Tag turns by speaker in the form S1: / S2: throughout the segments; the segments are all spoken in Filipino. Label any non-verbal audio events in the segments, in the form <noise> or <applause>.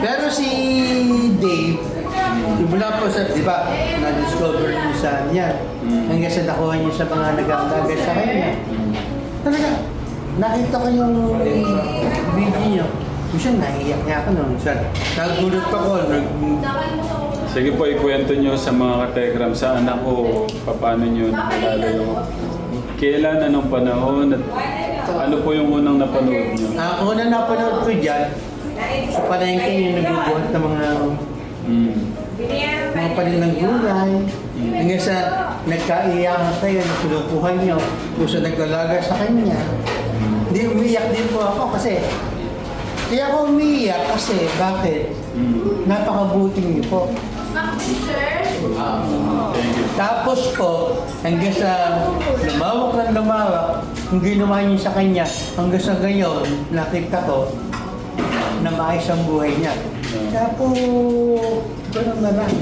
S1: Pero si Dave, mula po sa, di ba, na-discover niyo sa niya, hanggang sa nakuha niyo sa mga nag-aalaga sa kanya. Talaga, nakita ko yung video niyo. Minsan nahiyak niya ako nung sa nagulat ako, nag,
S2: Sige po, ikwento nyo sa mga kategram sa anak ko, paano nyo nakilala yung... Kailan, anong panahon, at ano po yung unang napanood nyo?
S1: Ah, una napanood ko dyan, sa palengke yung nagbubuhat ng mga
S2: Mm.
S1: mga panilang gulay. Hanggang sa nagkaiyakan kayo, nakinukuhan nyo, kung sa naglalaga sa kanya. Hindi umiyak din po ako kasi kaya ako umiiyak kasi bakit?
S2: Mm.
S1: Napakabuti niyo po.
S2: You.
S1: Tapos po, hanggang sa lumawak ng lumawak, yung ginawa niyo sa kanya, hanggang sa ngayon, nakita ko na maayos ang buhay niya. Kaya po, gano'n na lang.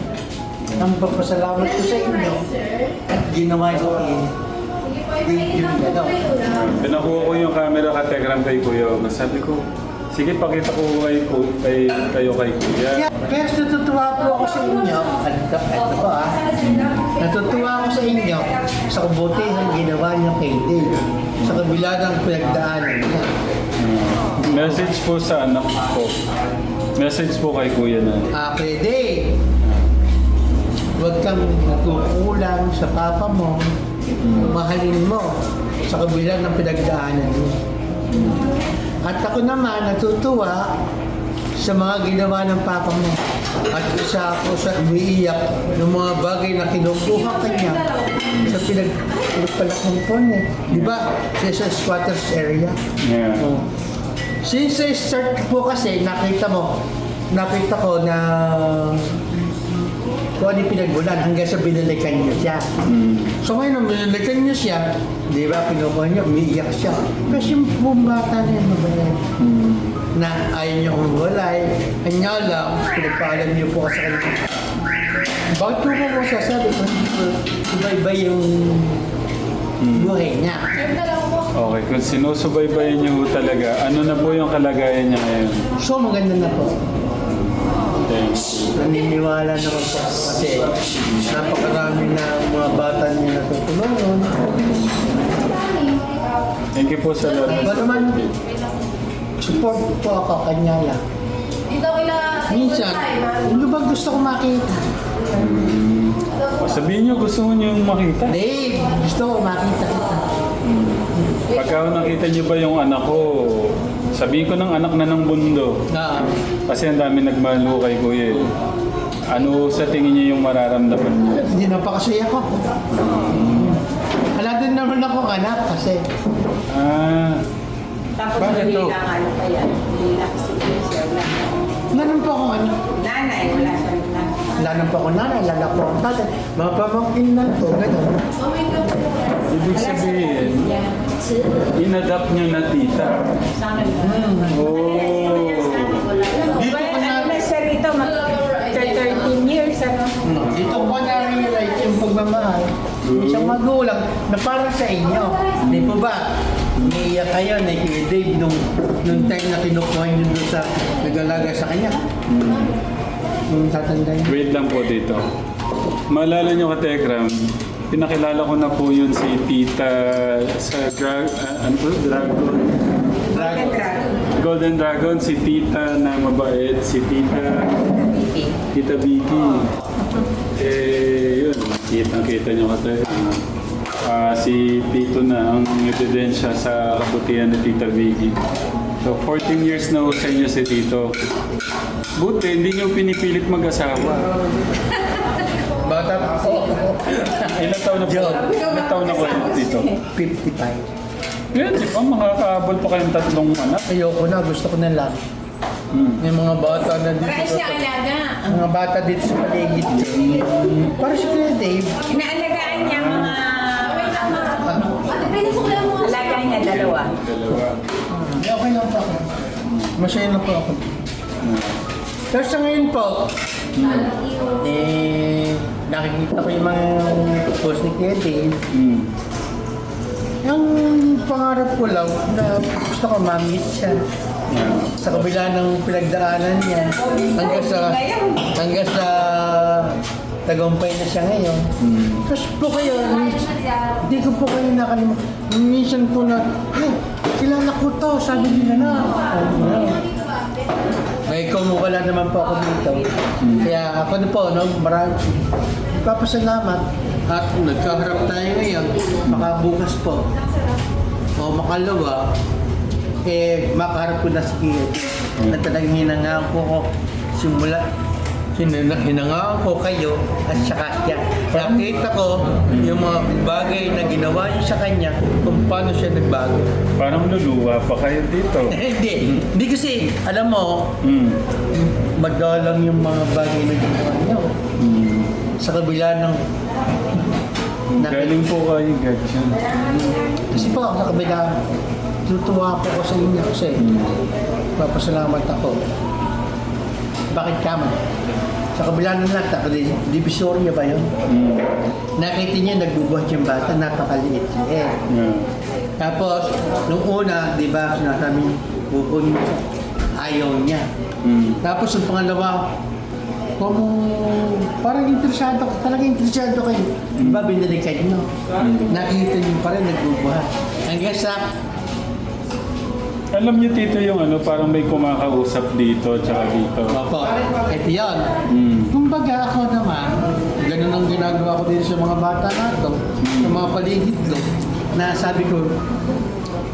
S1: Ang papasalamat ko sa inyo at ginawa niyo yun. Yung ano,
S2: Pinakuha ko yung camera kategram kay Kuya. Sabi ko, sige pakita ko kay, kay, kayo kay Kuya.
S1: Kaya natutuwa po ako sa inyo. Ano ka, ito po ah. Natutuwa ako sa inyo sa kabutihan ginawa niyo kay Dave. Sa kabila ng pinagdaanan niya.
S2: Mm. Message po sa anak ko. Message po kay Kuya na.
S1: Ah, kay Dave, huwag kang nagkukulang sa papa mo. Mahalin mo sa kabila ng pinagdaanan mo. At ako naman natutuwa sa mga ginawa ng papa mo. At isa ako sa umiiyak ng mga bagay na kinukuha kanya sa pinag pinagpalakang niya. Di ba? Sa, sa squatters area.
S2: Yeah.
S1: Oh. Since I start po kasi, nakita mo, nakita ko na ano yung pinagbulan hanggang sa binalikan niyo siya.
S2: Mm.
S1: So ngayon, nung binalikan niyo siya, di ba, kinukuha niyo, umiiyak siya. Kasi yung buong bata na yun, mabaya.
S2: Mm.
S1: Na ayaw niyo kung walay, kanya lang, pinagpaalam niyo po kasi kanina. Bakit po mo mo sasabi ko, iba-iba yung buhay niya.
S2: Okay, kung sinusubaybayan niyo talaga, ano na po yung kalagayan niya ngayon?
S1: So maganda na po. Naniniwala naman po kasi napakarami na mga bata niya natutulungan.
S2: Thank you po sa lahat.
S1: Ba naman, support po ako kanya lang.
S3: Dito kila...
S1: Minsan, ba gusto ko makita?
S2: Sabihin niyo, gusto mo niyong makita?
S1: Dave, gusto ko makita kita.
S2: Pagka nakita niyo ba yung anak ko, sabihin ko ng anak na ng bundo.
S1: Na,
S2: Kasi ang dami nagmahal ko kay Kuya. eh. Ano sa tingin niyo yung mararamdaman niyo?
S1: hindi napakasaya ko. Wala din naman ako anak kasi
S2: Ah,
S4: Tapos
S2: Bakit
S4: hindi
S2: to?
S4: lang ano pa yan. Hindi lang si Sir na.
S1: meron po akong anak.
S4: Nanay, wala siyang nanay.
S1: Wala naman po ako nanay, lala po ang tatay. Mga pamangkin lang po, gano'n.
S2: ibig sabihin, inadapt niyo na tita. Oh.
S1: Dito ko na,
S4: ano na siya rito, mag 13 years, ano?
S1: dito ko na-realize yung pagmamahal ng isang magulang na para sa inyo. Di po ba? Umiiyak kayo na kay Dave nung, nung time na kinukuha niyo doon sa nag-alaga sa kanya. Nung tatandaan niyo.
S2: Wait lang po dito. Maalala niyo ka Tegram, pinakilala ko na po yun si tita sa drag, ah, ano po? Dragon.
S4: Golden Dragon.
S2: Golden Dragon, si tita na mabait, si tita, tita Vicky. Eh, yun, kitang-kita niyo ka Tegram. Ah, si Tito na ang ebidensya sa kabutihan ni Tita Vicky. So, 14 years na ho sa inyo si Tito. Buti, hindi niyo pinipilit mag-asawa.
S1: Bata pa ako.
S2: Ilan taon na po?
S1: Joke.
S2: Ilan taon na po yun dito?
S1: 55.
S2: Yan, di ba? Makakaabot pa kayong tatlong anak.
S1: Ayoko na, gusto ko na lang.
S2: Hmm.
S1: Yung mga bata na dito.
S4: Para siya alaga.
S1: Mga bata dito sa paligid ko. Para si Kuya Dave.
S4: Inaalagaan niya mga...
S3: Ate, pinasok lang mo.
S4: Alaga niya dalawa.
S2: Dalawa.
S1: Hindi, okay lang po ako. Masaya na po ako. Pero sa ngayon po, eh, nakikita ko yung mga post ni Dave.
S2: Hmm.
S1: Ang pangarap ko lang na gusto ko ma-meet siya.
S2: Yeah.
S1: Sa kabila ng pinagdaanan niya, hanggang sa, hanggang sa tagumpay na siya ngayon.
S2: Mm.
S1: Tapos po kayo, hindi ko po kayo nakalimutan. Minsan po na, ay, kilala ko to, sabi nila na. Oh, May kumuwala naman po ako dito. Kaya ako na po, no, marami, papasalamat at nagkaharap tayo ngayon, makabukas po. O makalawa, eh, makaharap ko na si Kia. Na talagang hinangaan ko simula Hinang- hinangaan ko kayo at saka siya. Nakita ko yung mga bagay na ginawa niyo sa kanya kung paano siya nagbago.
S2: Parang luluwa pa kayo dito.
S1: Eh, <laughs> hindi. Hindi kasi, alam mo,
S2: Mm.
S1: magalang yung mga bagay na ginawa niyo.
S2: Mm.
S1: Sa kabila ng...
S2: Galing po kayo, Gadjan.
S1: Kasi po, sa kabila, tutuwa po ko sa inyo kasi papasalamat ako. Bakit ka man? Sa kabila ng lahat, ako di, divisoria ba yun?
S2: Mm.
S1: Nakita niya, nagbubuhat yung bata, napakaliit siya. Eh.
S2: Yeah.
S1: Tapos, nung una, di ba, sinasabi niya, siya. Ayaw niya.
S2: Mm.
S1: Tapos, yung pangalawa, kung parang interesado ka, talaga interesado kayo. Di ba, binalikan niyo. Nakita niyo pa rin, nagbubuhat. Hanggang sa,
S2: Alam niyo, Tito, yung ano, parang may kumakausap dito, tsaka dito.
S1: opo, ito yun.
S2: Mm.
S1: Kumbaga ako naman, ganun ang ginagawa ko din sa mga bata na to, sa mga paligid ko, na sabi ko,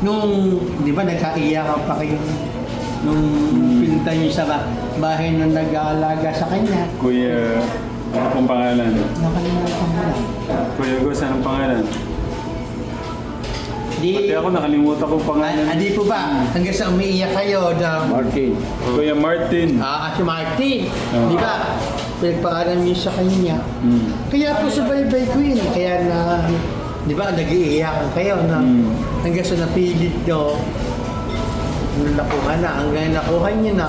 S1: nung, di ba, nagkaiyakan pa kayo nung pinunta niyo sa ba- bahay na nag-aalaga sa kanya.
S2: Kuya, ano pong pangalan?
S1: Nakalimutan ko na.
S2: Kuya Gus, anong pangalan?
S1: Di,
S2: Pati ako nakalimutan ko pangalan.
S1: ah, di po ba, hanggang sa umiiyak kayo na,
S2: Martin. Kuya Martin.
S1: ah, si Martin, di ba, pinagpaalam niyo sa kanya,
S2: Mm.
S1: Kaya po sa baybay ko yun. Kaya na, di ba, nag-iiyakan kayo na
S2: Mm.
S1: hanggang sa napilit nyo, nakuha na, hanggang nakuha niyo na,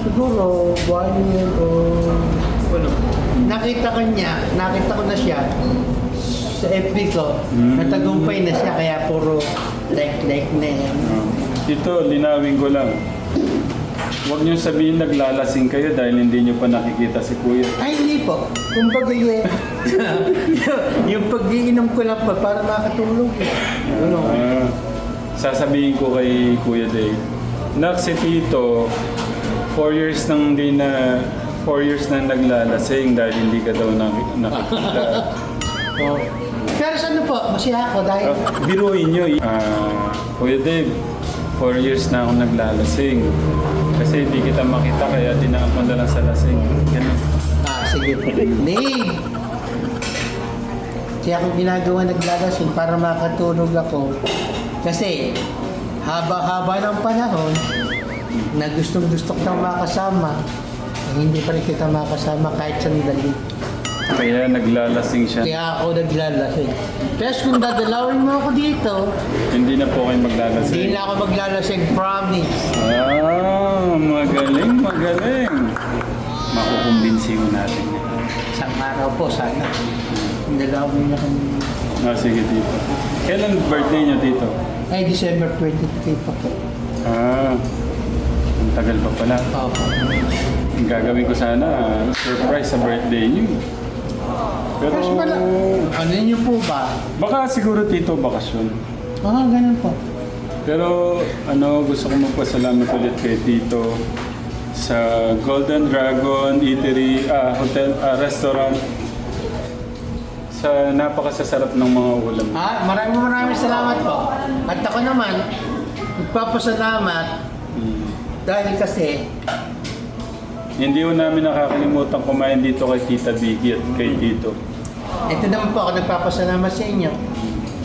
S1: siguro, one year o ano, nakita ko niya, nakita ko na siya sa FB ko,
S2: Mm.
S1: natagumpay na siya, kaya puro like-like na yan.
S2: Oh. Ito, linawin ko lang. Huwag niyo sabihin naglalasing kayo dahil hindi niyo pa nakikita si Kuya.
S1: Ay, hindi po. Kumbaga yun, <laughs> yung pag-iinom ko lang pa para makatulog. eh. Ano?
S2: Ah, sasabihin ko kay Kuya Dave. Nak si Tito, 4 years nang hindi na 4 years na naglalasing dahil hindi ka daw nak- nakikita. <laughs>
S1: Oh. Pero ano po, masaya ako dahil
S2: Ah, biruin nyo. Ah, Kuya Dave, 4 years na ako naglalasing. Kasi hindi kita makita kaya dinaan ko na lang sa lasing. Ganun.
S1: Ah, sige po. Name! Kaya akong ginagawa naglalasing para makatulog ako. Kasi, haba-haba ng panahon na gustong gusto kang makasama, eh, hindi pa rin kita makasama kahit sandali.
S2: Kaya naglalasing siya.
S1: Kaya ako naglalasing. Pero kung dadalawin mo ako dito,
S2: Hindi na po kayo maglalasing.
S1: hindi na ako maglalasing, promise.
S2: Ah, magaling, magaling. Makukumbinsi mo natin.
S1: Isang araw po, sana. Dalawin niya kami.
S2: Ah, sige dito. Kailan birthday niyo dito?
S1: Ay, December 23 pa po.
S2: Ah, ang tagal pa pala.
S1: Opo.
S2: Ang gagawin ko sana, ah, surprise sa birthday niyo. Pero,
S1: Tapos pala, ano niyo po ba?
S2: baka siguro tito bakasyon.
S1: Ah, ganun po.
S2: Pero ano, gusto ko magpasalamat ulit kay Tito sa Golden Dragon Eatery, ah, hotel, ah, restaurant. Sa napakasasarap ng mga ulam.
S1: Ah, maraming maraming salamat po. At ako naman, nagpapasalamat
S2: Mm.
S1: dahil kasi,
S2: Hindi ko namin nakakalimutan kumain dito kay Tita Vicky at kay Tito.
S1: Ito naman po ako nagpapasalamat sa inyo.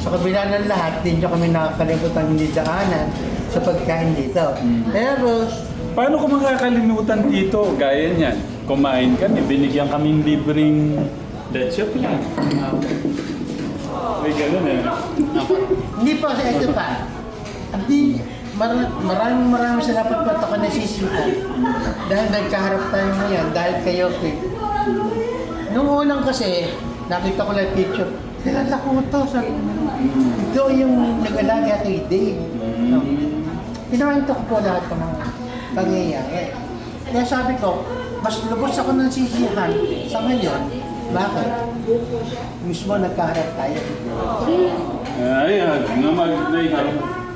S1: Sa kabila ng lahat, din nyo kami nakakalimutan hindi daanan sa pagkain dito. Pero,
S2: Paano ko makakalimutan dito? Gaya niyan. Kumain kami, binigyan kaming libreng leche plan. May ganun eh.
S1: hindi po, ito pa. Hindi, mar- maraming maraming salamat po at ako nasisipan. Dahil nagkaharap tayo ngayon, dahil kayo, eh. Nung unang kasi, nakita ko lang picture, kilala ko to. Sabi ko, ito yung nag-alaga kay Dave. No? Kinuwento ko po lahat ng mga pangyayari. Kaya sabi ko, mas lubos ako ng sisihan sa ngayon. Bakit? Mismo nagkaharap tayo.
S2: Ayan, naman, na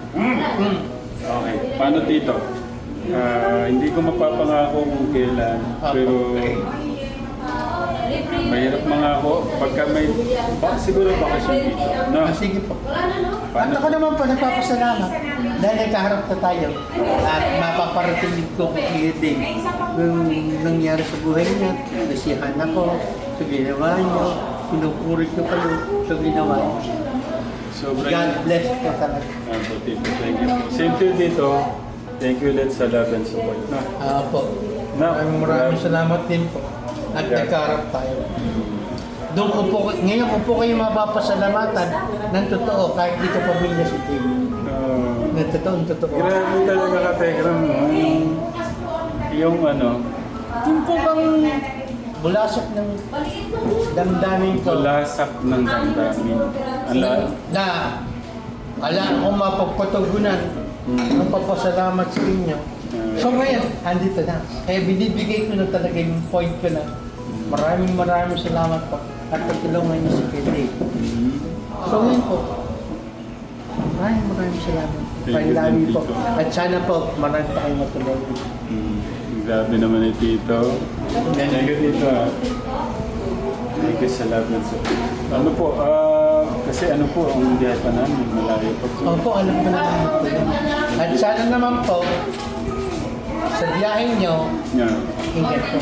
S1: Hmm.
S2: Okay, paano tito? Ah, hindi ko mapapangako kung kailan, pero mahirap mangako pagka may, baka siguro bakasyon dito. No?
S1: Ah, sige po. At
S2: Paano?
S1: ako naman po nagpapasalamat dahil nagkaharap na tayo at mapaparating ko kayo din yung nangyari sa buhay niyo. Nasiyahan ako sa ginawa niyo. Pinupuri ko kayo sa ginawa niyo.
S2: Sobrang...
S1: God bless ko talaga.
S2: Ah, po, thank you po. Same to you dito. Thank you ulit sa love and support. No?
S1: Ah po.
S2: No.
S1: Maraming maraming salamat din po. At nagkaharap tayo. Doon ko po, ngayon ko po kayo mapapasalamatan ng totoo kahit di ko pamilya si Tim.
S2: Ah,
S1: Na totoo, totoo.
S2: Grabe talaga ka, Tegram, no? Yung, yung ano,
S1: Yung po bang bulasok ng damdamin ko
S2: bulasak ng damdamin. Ala,
S1: na ala akong mapagpatugunan
S2: Mm.
S1: ng papasalamat sa inyo. So ngayon, andito na. Kaya binibigay ko na talaga yung point ko na maraming maraming salamat po at tutulungan niyo si
S2: mm,
S1: So ngayon po, maraming maraming salamat.
S2: Thank you,
S1: Pailami
S2: thank
S1: po. At sana po, marami pa kayong matulungan.
S2: mm, grabe naman ni Tito. Thank you, Tito. ah. Thank you sa love and support. Ano po, ah, kasi ano po, ang biyahe pa namin, malayo pa po.
S1: Opo, alam ko na. At sana naman po, sa biyahe nyo,
S2: Yeah.
S1: ingat po.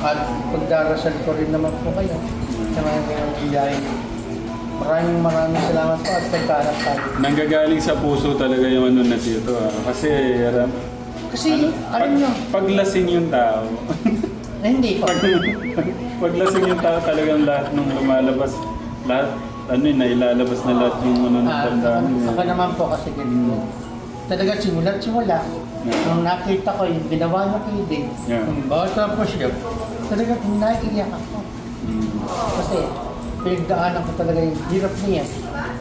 S1: At pagdarasal ko rin naman po kayo sa mga ganyan biyahe. Maraming maraming salamat po at pagkarap tayo.
S2: Nanggagaling sa puso talaga yung ano na Tito. ah. Kasi, aram,
S1: Kasi, alam nyo,
S2: pag lasing yung tao,
S1: eh, hindi po.
S2: pag, pag lasing yung tao talagang lahat nung lumalabas, lahat, ano yun, nailalabas na lahat yung ano ng
S1: Ah, ako,
S2: niya.
S1: ako naman po kasi ganito. Talaga simula't simula.
S2: Yeah.
S1: Nung nakita ko yung ginawa niyo kay Dave,
S2: Yeah.
S1: nung bata po siya, talaga naiiyak ako.
S2: Mm.
S1: Kasi pinagdaanan ko talaga yung hirap niya.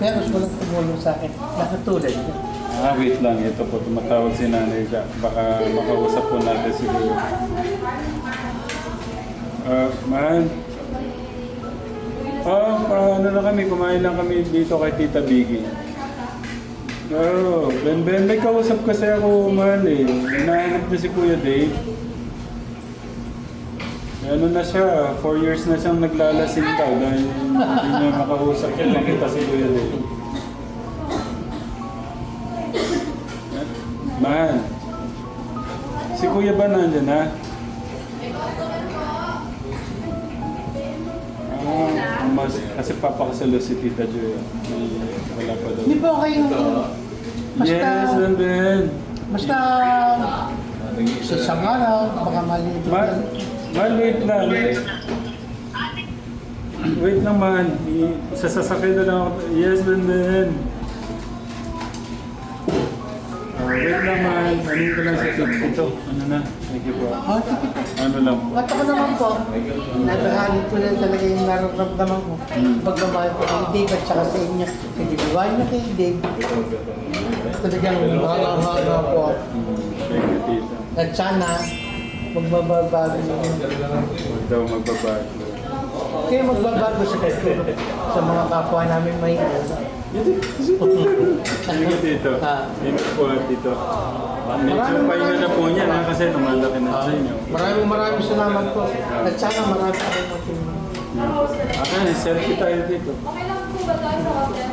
S1: Pero walang tumulong sa akin. Nakatulad niya.
S2: Ah, wait lang. Ito po, tumatawag si Nanay Jack. Baka makausap po natin siguro. Ah, man. Ah, ah, ano na kami, kumain lang kami dito kay Tita Biggie. Oh, Ben Ben, may kausap kasi ako, mahal eh. Hinahanap niya si Kuya Dave. Ano na siya, four years na siyang naglalasing daw dahil hindi niya makausap yung makita si Kuya Dave. Man, si Kuya ba nandyan na? Ah, mas, kasi papakasalo si Tita Joy. May- Wala pa daw.
S1: Hindi po kayo, basta,
S2: Yes, nandun.
S1: basta, sa isang araw, baka maliit
S2: Ma, maliit lang. Wait lang man. I- Sasasakay na lang ako. Yes, nandun. Ah, wait lang man. Ano ko lang sa ito. Ano na? Thank you po.
S1: Oh, sige po.
S2: Ano lang po.
S1: At ako naman po, nabahagi ko na talaga yung nararamdaman ko. Pagmamahal ko kay Dave at saka sa inyo. Ginawa niyo kay Dave. Talagang mahanga po.
S2: Thank you, tita.
S1: At sana, magbabago niyo.
S2: Huwag daw magbabago.
S1: Kaya magbabago sa kayo sa mga kapwa namin may
S2: Thank you, tito. Thank you po, tito. Medyo pahinga na po niya na kasi lumalaki na sa inyo.
S1: Maraming maraming salamat po. At sana marami kayong matulungan.
S2: Ah, selfie tayo dito.
S3: Okay lang po ba tayo sa hotel?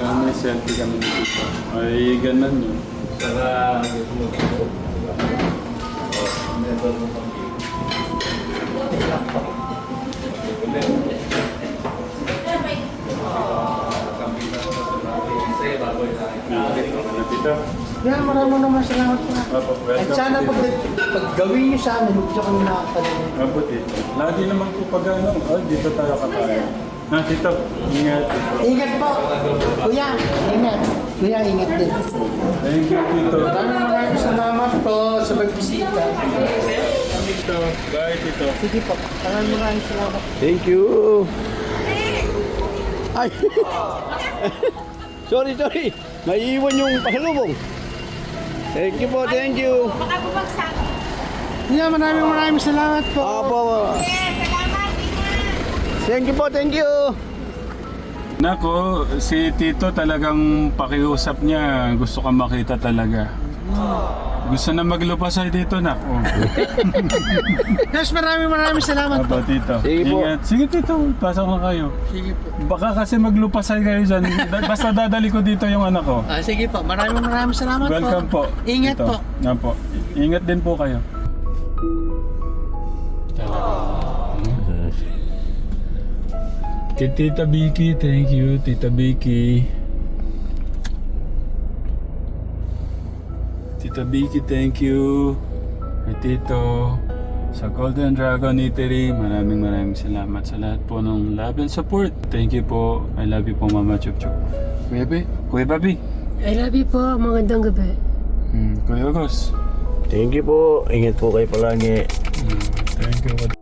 S2: Kaya may selfie kami dito. Ay, ganun yun. Okay na, tito.
S1: Kaya maraming naman salamat po.
S2: Opo,
S1: At
S2: welcome
S1: sana
S2: po,
S1: pag, pag gawin niyo sa amin, huwag niyo kami nakakalimutan.
S2: Opo, tito. Lagi naman po pag ano, oh, dito tayo katayo. Ha, tito, ingat.
S1: Ingat po. Kuya, ingat. Kuya, ingat din.
S2: Thank you, tito.
S1: Maraming maraming salamat po sa pagbisita.
S2: Tito, bye, tito.
S1: Sige po. Maraming maraming salamat.
S5: Thank you. Ay. <laughs> Sorry, sorry. Naiiwan yung pasalubong. Thank you po, thank you.
S4: Baka bumagsak.
S1: Yeah, maraming maraming salamat po.
S5: Apo.
S4: Yes, salamat.
S5: Thank you po, thank you.
S2: Nako, si Tito talagang pakiusap niya. Gusto ka makita talaga. Gusto na maglupasay dito, nak. Oh. <laughs>
S1: Yes, maraming maraming salamat po.
S2: Aba, Tito.
S5: Sige po.
S2: Ingat. Sige, Tito. Pasok na kayo.
S1: Sige po.
S2: Baka kasi maglupasay kayo dyan. Da- Basta dadali ko dito yung anak ko.
S1: Ah, sige po, maraming maraming salamat
S2: Welcome po.
S1: Ingat
S2: Tito.
S1: po.
S2: Nga po. Ingat din po kayo. Kay Tita Vicky, thank you, Tita Vicky. Tita Vicky, thank you. Kay Tito, sa Golden Dragon Eatery, maraming maraming salamat sa lahat po ng love and support. Thank you po. I love you po, Mama Chup Chup. Kuya Bi, Kuya Babi.
S6: I love you po. Magandang gabi.
S2: Hmm, Kuya Agos.
S5: Thank you po. Ingat po kayo palagi.
S2: Hmm, thank you.